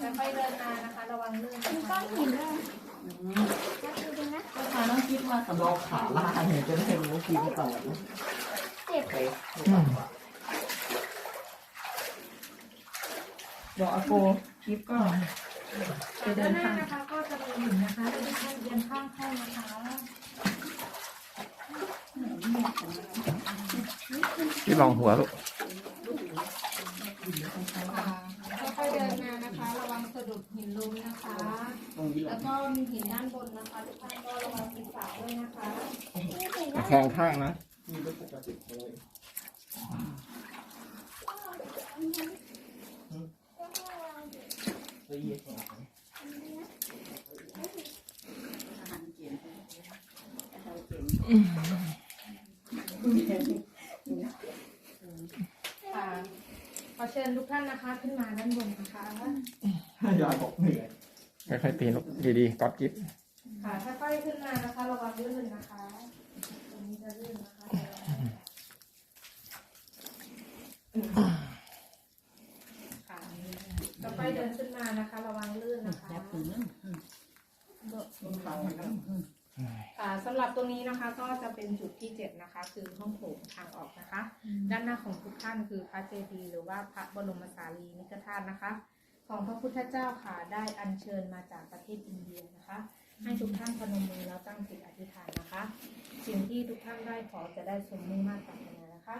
ค่อยๆเดินมานะคะ ระวังลื่นมีนก้อนหินด้วยแล้วดูดูนะก็พาน้องคิดมาสำรองขาล่างเนี่ยจะได้รู้กินต่อเจ็บไปบอกอาโกคิดก็จากด้านหน้านะคะก็จะมีหินนะคะแล้วทุกท่านเอียงข้างเข้นะคะที่ลองหัวลูก ค่อยๆเดินมานะคะ ระวังสะดุดหินล้มนะคะ ตรงนี้แหแล้ละวก็มีหินด้านบนนะคะทุกท่านก็ระวังศีรษะด้วยนะคะนี่เห็นตะนะแคงข้างนะมีเป็นปกติเลยละเอียดกว่าค่ะขอเชิญทุกท่านนะคะขึ้นมาด้านบนนะคะ ยายบอกเหนื่อย ค่อยๆปีนลูกดีๆกอดกิ๊บค่ะค่อยๆขึ้นมานะคะระวังลื่นนะคะตรงนี้จะลื่นนะคะค่ะค่อยๆเดินขึ้นมานะคะ ระวังลื่นนะคะค่ะสำหรับตรงนี้นะคะก็จะเป็นจุดที่เจ็ดนะคะ คือห้องโถงทางออกนะคะ ด้านหน้าของทุกท่านคือพระเจดีย์หรือว่าพระบรมสารีนิกธาตุนะคะ ของพระพุทธเจ้าค่ะได้อัญเชิญมาจากประเทศอินเดียนะคะ ให้ทุกท่านพนมมือแล้วตั้งจิตอธิษฐานนะคะ สิ่งที่ทุกท่านได้ขอจะได้สมมุ่งมาตรปรารถนานะคะ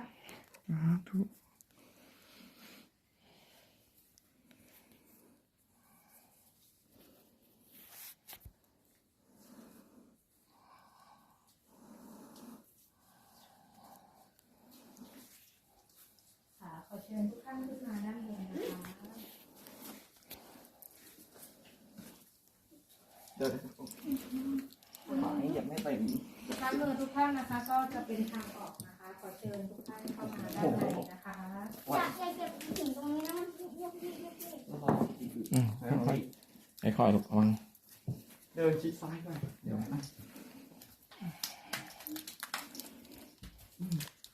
ค่ะขอเชิญทุกท่านขึ้นมาด้านบนนะคะ เดินขอให้อย่าไม่ไปท่านมือทุกท่านนะคะ ก็จะเป็นทางออกนะคะ ขอเชิญทุกท่านเข้ามาด้านในนะคะอยากเก็บถึงตรงนี้นะมันเยอะๆเยอะๆแล้วบอกอีกอืมค่อยๆค่อยๆลูกระวังเดินชิดซ้ายไปเดี๋ยวนะ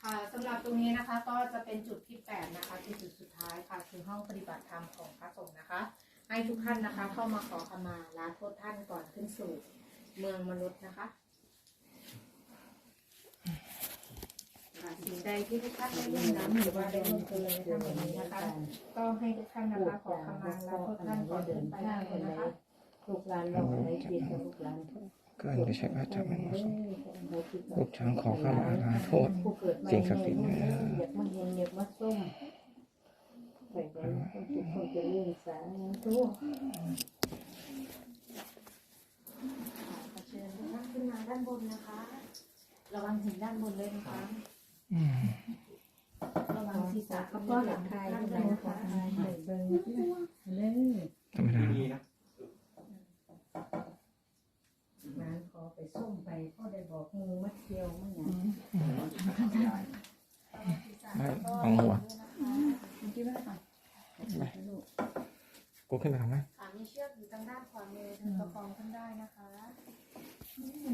ค่ะสำหรับตรงนี้นะคะก็จะเป็นจุดที่แปดนะคะที่จุดสุดท้ายค่ะคือห้องปฏิบัติธรรมของพระสงฆ์นะคะ ให้ทุกท่านนะคะ เข้ามาขอขมาลาโทษท่านก่อน ขึ้นสู่เมืองมนุษย์นะคะค่ะสิ่งใดที่ทุกท่านได้ล่วงล้ำหรือว่าได้ล่วงเกินในทางแบบนี้นะคะ ก็ให้ทุกท่านนะคะขอขมาลาโทษท่านก่อนขึ้นไปได้เลยนะคะ ลูกหลานเราอะไรผิดกับลูกหลานเกินจะใช้พระเจ้าไม่เหมาะสมลูกช้างขอข้ามาลาโทษผู้เกิดใหม่สิ่งศักดิ์สิทธิ์เนี่ยอยากมาเห็นอยากมาส้มไปกันทุกคนจะเลื่อนสายทุก ขอเชิญทุกท่านขึ้นมา ด้านบนนะคะ ระวังหินด้านบนเลยนะคะ อืมระวังศีรษะเขาก็หลักทายด้านบหลันงนะขอคะทายไปเบิ่งเลยธรรมดาดีนะงานขอไปส้มไปพ่อได้บอกงูมัดเที่ยวมันอย่างได้ลองหัวคิดว่าค่ะกูขึ้นไปทำไหมค่ะมีเชือกอยู่ทางด้านขวามือทางประคองขึ้นได้นะคะ ก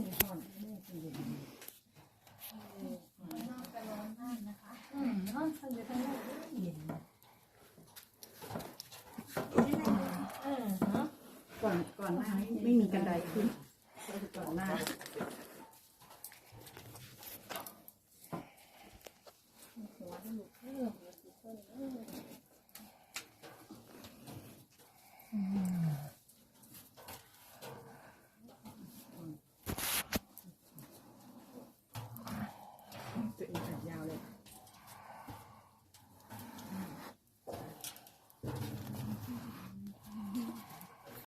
จะร้อนมากนะคะอืมห้องเขาอยู่ทางนั้นเย็นเออเนก่อนก่อนหน้าไม่มีกันไดขึ้นก่อนหน้าตัวเองตัดยาวเลย